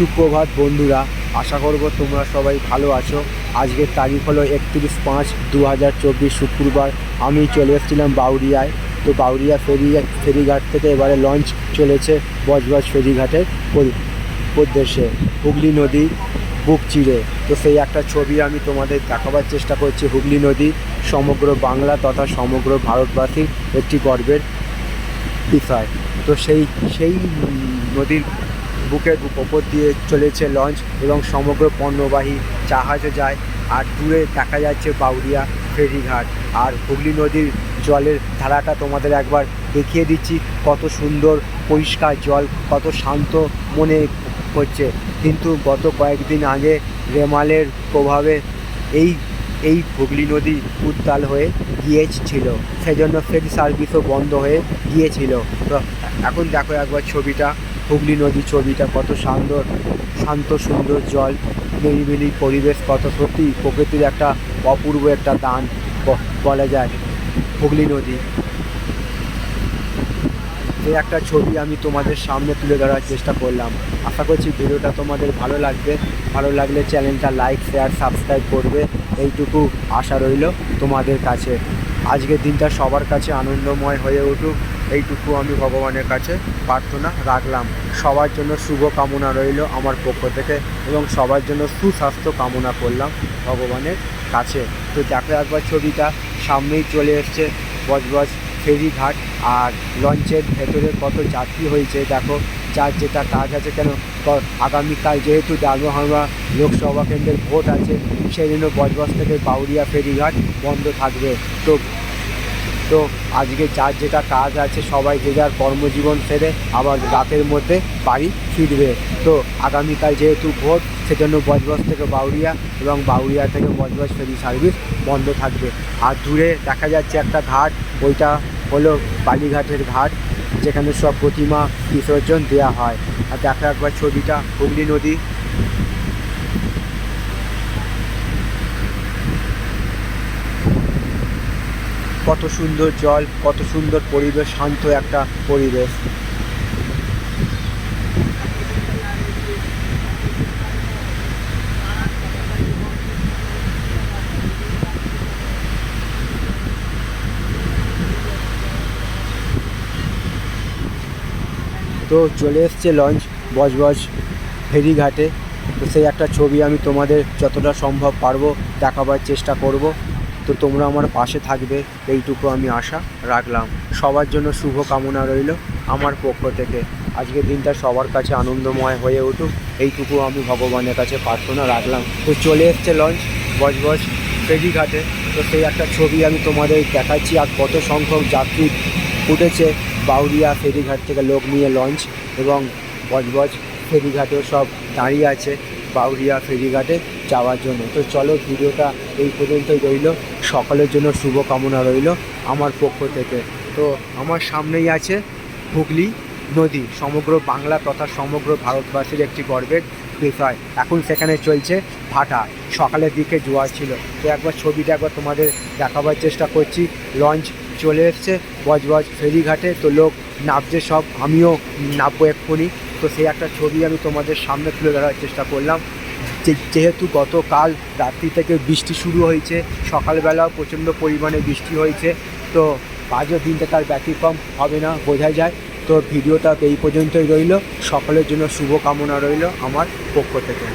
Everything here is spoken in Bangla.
সুপ্রভাত বন্ধুরা, আশা করব তোমরা সবাই ভালো আছো। আজকের তারিখ হলো একত্রিশ পাঁচ দু হাজার চব্বিশ শুক্রবার। আমি চলে এসেছিলাম বাউরিয়ায় তো বাউরিয়া ফেরি, ফেরিঘাট থেকে এবারে লঞ্চ চলেছে বজবজ ফেরিঘাটের উদ্দেশ্যে হুগলি নদী, বুক চিরে তো সেই একটা ছবি আমি তোমাদের দেখাবার চেষ্টা করছি। হুগলি নদী, সমগ্র বাংলা তথা সমগ্র ভারতবাসীর একটি গর্বের বিষয়। তো সেই সেই নদীর বুকের ওপর দিয়ে চলেছে লঞ্চ এবং সমগ্র পণ্যবাহী জাহাজও যায়। আর দূরে দেখা যাচ্ছে বাউরিয়া ফেরিঘাট। আর হুগলি নদীর জলের ধারাটা তোমাদের একবার দেখিয়ে দিচ্ছি। কত সুন্দর, পরিষ্কার জল, কত শান্ত মনে হচ্ছে। কিন্তু গত কয়েকদিন আগে রেমালের প্রভাবে এই এই হুগলি নদী উত্তাল হয়ে গিয়েছিল। সেজন্য ফেরি সার্ভিসও বন্ধ হয়ে গিয়েছিল। তো এখন দেখো একবার ছবিটা। হুগলি নদী ছবিটা কত সুন্দর, শান্ত, সুন্দর জল, নিরিবিলি পরিবেশ, কত সত্যি প্রকৃতির একটা অপূর্ব একটা দান বলা যায় হুগলি নদী। এই একটা ছবি আমি তোমাদের সামনে তুলে ধরার চেষ্টা করলাম। আশা করছি ভিডিওটা তোমাদের ভালো লাগবে। ভালো লাগলে চ্যানেলটা লাইক, শেয়ার, সাবস্ক্রাইব করবে। এইটুকু আশা রইল তোমাদের কাছে। আজকের দিনটা সবার কাছে আনন্দময় হয়ে উঠুক। এইটুকু আমি ভগবানের কাছে প্রার্থনা রাখলাম। সবার জন্য শুভ কামনা রইল আমার পক্ষ থেকে এবং সবার জন্য সুস্বাস্থ্য কামনা করলাম ভগবানের কাছে। তো দেখো একবার ছবিটা, সামনেই চলে এসছে বজবজ ফেরিঘাট আর লঞ্চের ভেতরে কত যাত্রী হয়েছে দেখো। যার যেটা কাজ আছে কেন? আগামীকাল যেহেতু ডালমহামা লোকসভা কেন্দ্রের ভোট আছে সেই জন্য বজবজ থেকে বাউরিয়া ফেরিঘাট বন্ধ থাকবে। তো তো আজকে যার যেটা কাজ আছে, সবাই যে যার কর্মজীবন সেরে আবার রাতের মধ্যে বাড়ি ফিরবে। তো আগামীকাল যেহেতু ভোট সেজন্য বজবজ থেকে বাউরিয়া এবং বাউরিয়া থেকে বজবজ ফেরি সার্ভিস বন্ধ থাকবে। আর দূরে দেখা যাচ্ছে একটা ঘাট, ওইটা হলো বালিঘাটের ঘাট, যেখানে সব প্রতিমা বিসর্জন দেওয়া হয়। আর দেখা একবার ছবিটা, হুগলি নদী। কত সুন্দর জল, কত সুন্দর পরিবেশ, শান্ত একটা পরিবেশ। তো চলে এসছে লঞ্চ বজবজ ফেরিঘাটে। তো সেই একটা ছবি আমি তোমাদের যতটা সম্ভব পারব, দেখাবার চেষ্টা করব। তো তোমরা আমার পাশে থাকবে, এইটুকু আমি আশা রাখলাম। সবার জন্য শুভ কামনা রইল আমার পক্ষ থেকে। আজকের দিনটা সবার কাছে আনন্দময় হয়ে উঠুক, এইটুকু আমি ভগবানের কাছে প্রার্থনা রাখলাম। তো চলে এসছে লঞ্চ বজবজ ফেরিঘাটে তো সেই একটা ছবি আমি তোমাদের দেখাচ্ছি, আর কত সংখ্যক যাত্রী উঠেছে বাউরিয়া ফেরিঘাট থেকে লোক নিয়ে লঞ্চ এবং বজবজ ফেরিঘাটেও সব দাঁড়িয়ে আছে বাউরিয়া ফেরিঘাটে যাওয়ার জন্য। তো চলো ভিডিওটা এই পর্যন্তই রইল। সকলের জন্য শুভকামনা রইল আমার পক্ষ থেকে। তো আমার সামনেই আছে হুগলি নদী, সমগ্র বাংলা তথা সমগ্র ভারতবাসীর একটি গর্বের বিষয়। এখন সেখানে চলছে ভাটা। সকালের দিকে জোয়ার ছিল। তো একবার ছবিটা একবার তোমাদের দেখাবার চেষ্টা করছি। লঞ্চ চলে এসছে, বজবজ ফেরিঘাটে। তো লোক নামছে সব, আমিও নামবো এক্ষুনি। তো সেই একটা ছবি আমি তোমাদের সামনে তুলে ধরার চেষ্টা করলাম। যেহেতু গতকাল রাত্রি থেকে বৃষ্টি শুরু হয়েছে, সকালবেলাও প্রচণ্ড পরিমাণে বৃষ্টি হয়েছে, তো আজও দিনটা তার ব্যতিক্রম হবে না বোঝা যায়। তো ভিডিওটা এই পর্যন্তই রইল। সকলের জন্য শুভকামনা রইল আমার পক্ষ থেকে।